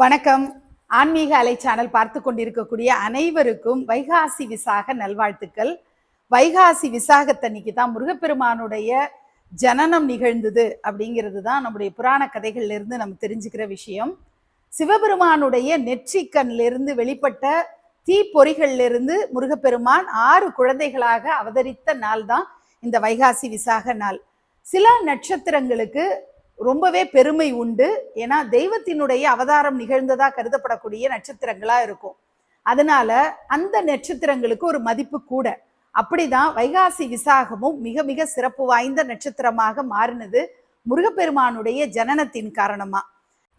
வணக்கம். ஆன்மீக அலை சேனல் பார்த்து கொண்டிருக்கக்கூடிய அனைவருக்கும் வைகாசி விசாக நல்வாழ்த்துக்கள். வைகாசி விசாகத்தன்னைக்கு தான் முருகப்பெருமானுடைய ஜனனம் நிகழ்ந்தது அப்படிங்கிறது தான் நம்முடைய புராண கதைகள்லேருந்து நம்ம தெரிஞ்சுக்கிற விஷயம். சிவபெருமானுடைய நெற்றிக்கண்ணிலிருந்து வெளிப்பட்ட தீப்பொறிகளிலிருந்து முருகப்பெருமான் ஆறு குழந்தைகளாக அவதரித்த நாள் தான் இந்த வைகாசி விசாக நாள். சில நட்சத்திரங்களுக்கு ரொம்பவே பெருமை உண்டு. ஏன்னா தெய்வத்தினுடைய அவதாரம் நிகழ்ந்ததாக கருதப்படக்கூடிய நட்சத்திரங்களாக இருக்கும். அதனால அந்த நட்சத்திரங்களுக்கு ஒரு மதிப்பு கூட. அப்படிதான் வைகாசி விசாகமும் மிக மிக சிறப்பு வாய்ந்த நட்சத்திரமாக மாறினது முருகப்பெருமானுடைய ஜனனத்தின் காரணமா.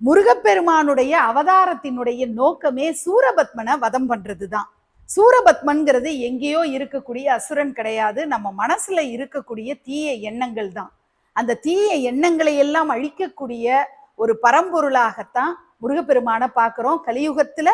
முருகப்பெருமானுடைய அவதாரத்தினுடைய நோக்கமே சூரபத்மனை வதம் பண்றதுதான். சூரபத்மன்கிறது எங்கேயோ இருக்கக்கூடிய அசுரன் கிடையாது. நம்ம மனசுல இருக்கக்கூடிய தீய எண்ணங்கள் தான் அந்த தீய எண்ணங்களை எல்லாம் அழிக்கக்கூடிய ஒரு பரம்பொருளாகத்தான் முருகப்பெருமானை பார்க்குறோம். கலியுகத்துல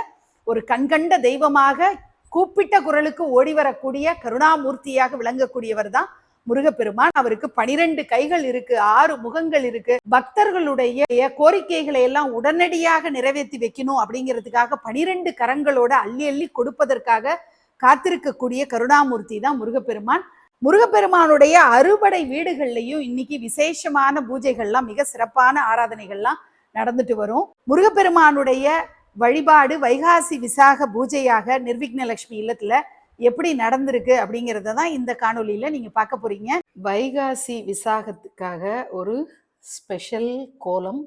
ஒரு கண்கண்ட தெய்வமாக கூப்பிட்ட குரலுக்கு ஓடி வரக்கூடிய கருணாமூர்த்தியாக விளங்கக்கூடியவர் தான் முருகப்பெருமான். அவருக்கு பனிரெண்டு கைகள் இருக்கு ஆறு முகங்கள் இருக்கு. பக்தர்களுடைய கோரிக்கைகளை எல்லாம் உடனடியாக நிறைவேற்றி வைக்கணும் அப்படிங்கிறதுக்காக பனிரெண்டு கரங்களோட அள்ளி அள்ளி கொடுப்பதற்காக காத்திருக்கக்கூடிய கருணாமூர்த்தி தான் முருகப்பெருமான். முருகப்பெருமானுடைய அறுபடை வீடுகள்லையும் இன்னைக்கு விசேஷமான பூஜைகள்லாம் மிக சிறப்பான ஆராதனைகள்லாம் நடந்துட்டு வரும். முருகப்பெருமானுடைய வழிபாடு வைகாசி விசாக பூஜையாக நிர்விக்னலட்சுமி இல்லத்துல எப்படி நடந்திருக்கு அப்படிங்கிறத தான் இந்த காணொளியில நீங்க பார்க்க போறீங்க. வைகாசி விசாகத்துக்காக ஒரு ஸ்பெஷல் கோலம்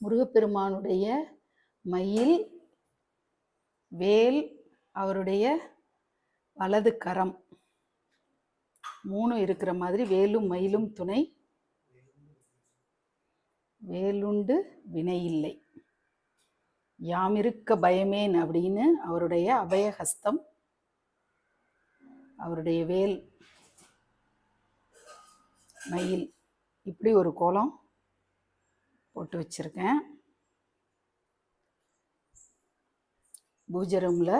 முருகப்பெருமானுடைய மயில் வேல் அவருடைய வலது கரம். மூணும் இருக்கிற மாதிரி வேலும் மயிலும் துணை. வேலுண்டு வினையில்லை யாமிருக்க பயமேன் அப்படின்னு அவருடைய அபயஹஸ்தம். அவருடைய வேல் மயில் இப்படி ஒரு கோலம் போட்டு வச்சிருக்கேன். பூஜை ரூமில்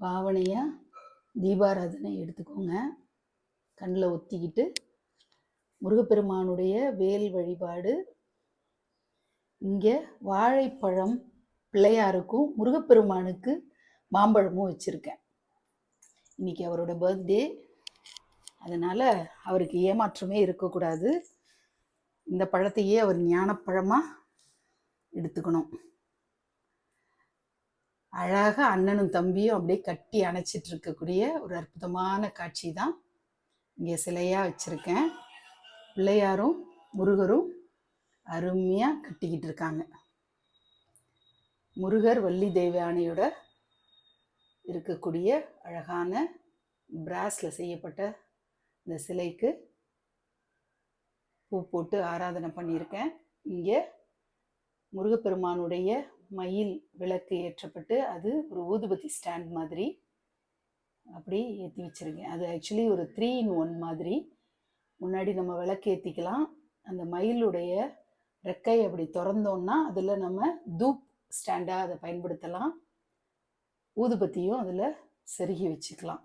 பாவனையாக தீபாராதனை எடுத்துக்கோங்க. கண்ணில் ஒத்திக்கிட்டு முருகப்பெருமானுடைய வேல் வழிபாடு. இங்கே வாழைப்பழம் பிள்ளையாருக்கும் முருகப்பெருமானுக்கு மாம்பழமும் வச்சுருக்கேன். இன்னைக்கு அவரோட பர்த்டே. அதனால் அவருக்கு ஏமாற்றமே இருக்கக்கூடாது. இந்த பழத்தையே அவர் ஞானப்பழமாக எடுத்துக்கணும். அழகாக அண்ணனும் தம்பியும் அப்படியே கட்டி அணைச்சிட்டு இருக்கக்கூடிய ஒரு அற்புதமான காட்சி தான் இங்கே சிலையாக வச்சுருக்கேன். பிள்ளையாரும் முருகரும் அருமையாக கட்டிக்கிட்டு இருக்காங்க. முருகர் வள்ளி தெய்வானையோட இருக்கக்கூடிய அழகான பிராஸில் செய்யப்பட்ட இந்த சிலைக்கு பூ போட்டு ஆராதனை பண்ணியிருக்கேன். இங்கே முருகப்பெருமானுடைய மயில் விளக்கு ஏற்றப்பட்டு அது ஒரு ஊதுபத்தி ஸ்டாண்ட் மாதிரி அப்படி ஏற்றி வச்சுருக்கேன் அது ஆக்சுவலி ஒரு த்ரீ இன் ஒன் மாதிரி. முன்னாடி நம்ம விளக்கு ஏற்றிக்கலாம் அந்த மயிலுடைய ரெக்கை அப்படி திறந்தோம்னா அதில் நம்ம தூப் ஸ்டாண்டாக அதை பயன்படுத்தலாம். ஊதுபத்தியும் அதில் செருகி வச்சுக்கலாம்.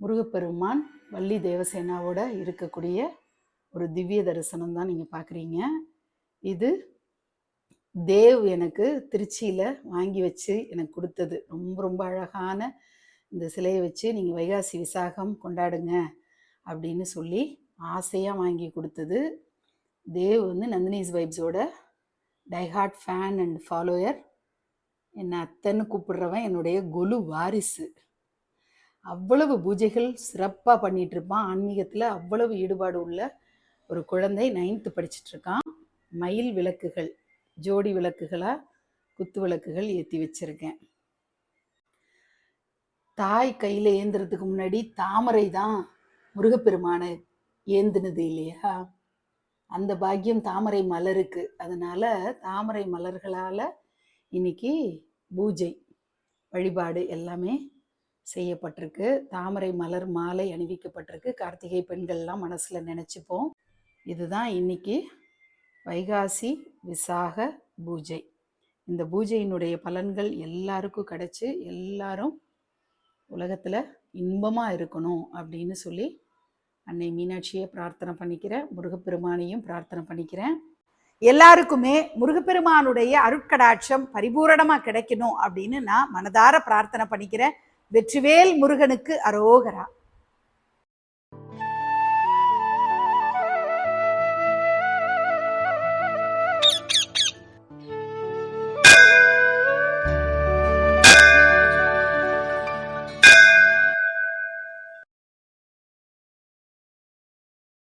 முருகப்பெருமான் வள்ளி தேவசேனாவோட இருக்கக்கூடிய ஒரு திவ்ய தரிசனம் தான் நீங்கள் பார்க்குறீங்க இது தேவ் எனக்கு திருச்சியில் வாங்கி வச்சு எனக்கு கொடுத்தது. ரொம்ப ரொம்ப அழகான இந்த சிலையை வச்சு நீங்கள் வைகாசி விசாகம் கொண்டாடுங்க அப்படின்னு சொல்லி ஆசையாக வாங்கி கொடுத்தது. தேவ் வந்து நந்தினிஸ் வைப்ஸோட டைஹார்ட் ஃபேன் அண்ட் ஃபாலோயர். என்னை அத்தைன்னு கூப்பிடுறவன் என்னுடைய கொலு வாரிசு. அவ்வளவு பூஜைகள் சிறப்பாக பண்ணிகிட்ருப்பான் இருப்பான். ஆன்மீகத்தில் அவ்வளவு ஈடுபாடு உள்ள ஒரு குழந்தை நைன்த்து படிச்சிட்ருக்கான் மயில் விளக்குகள். ஜோடி விளக்குகளாக குத்து விளக்குகள் ஏற்றி வச்சிருக்கேன். தாய் கையில் ஏந்துறதுக்கு முன்னாடி தாமரை தான் முருகப்பெருமானை ஏந்துனது இல்லையா? அந்த பாக்கியம் தாமரை மலருக்கு. அதனால தாமரை மலர்களால் இன்னைக்கு பூஜை வழிபாடு எல்லாமே செய்யப்பட்டிருக்கு. தாமரை மலர் மாலை அணிவிக்கப்பட்டிருக்கு. கார்த்திகை பெண்கள்லாம் மனசில் நினச்சிப்போம். இதுதான் இன்னைக்கு வைகாசி விசாக பூஜை. இந்த பூஜையினுடைய பலன்கள் எல்லாருக்கும் கிடைச்சி எல்லாரும் உலகத்தில் இன்பமாக இருக்கணும் அப்படின்னு சொல்லி அன்னை மீனாட்சியை பிரார்த்தனை பண்ணிக்கிறேன் முருகப்பெருமானையும் பிரார்த்தனை பண்ணிக்கிறேன். எல்லாருக்குமே முருகப்பெருமானுடைய அருட்கடாட்சம் பரிபூரணமாக கிடைக்கணும் அப்படின்னு நான் மனதார பிரார்த்தனை பண்ணிக்கிறேன். வெற்றிவேல் முருகனுக்கு அரோகரா.